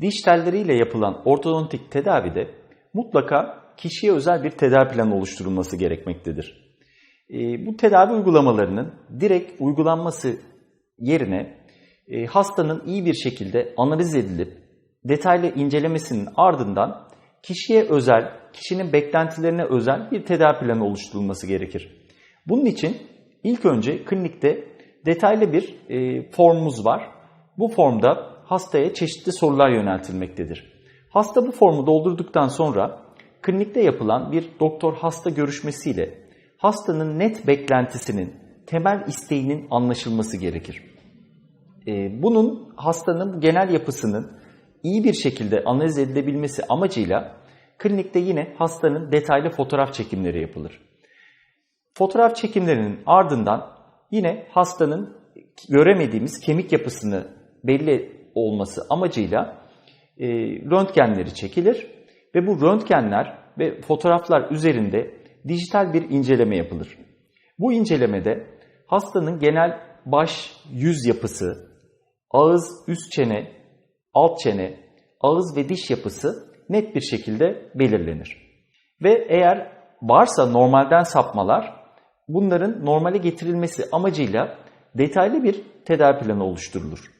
Diş telleriyle yapılan ortodontik tedavide mutlaka kişiye özel bir tedavi planı oluşturulması gerekmektedir. E, bu tedavi uygulamalarının direkt uygulanması yerine e, hastanın iyi bir şekilde analiz edilip detaylı incelemesinin ardından kişiye özel, kişinin beklentilerine özel bir tedavi planı oluşturulması gerekir. Bunun için ilk önce klinikte detaylı bir e, formumuz var. Bu formda hastaya çeşitli sorular yöneltilmektedir. Hasta bu formu doldurduktan sonra klinikte yapılan bir doktor-hasta görüşmesiyle hastanın net beklentisinin, temel isteğinin anlaşılması gerekir. E, bunun hastanın genel yapısının iyi bir şekilde analiz edilebilmesi amacıyla klinikte yine hastanın detaylı fotoğraf çekimleri yapılır. Fotoğraf çekimlerinin ardından yine hastanın göremediğimiz kemik yapısını belli olması amacıyla e, röntgenleri çekilir ve bu röntgenler ve fotoğraflar üzerinde dijital bir inceleme yapılır. Bu incelemede hastanın genel baş yüz yapısı, ağız üst çene, alt çene, ağız ve diş yapısı net bir şekilde belirlenir. Ve eğer varsa normalden sapmalar bunların normale getirilmesi amacıyla detaylı bir tedavi planı oluşturulur.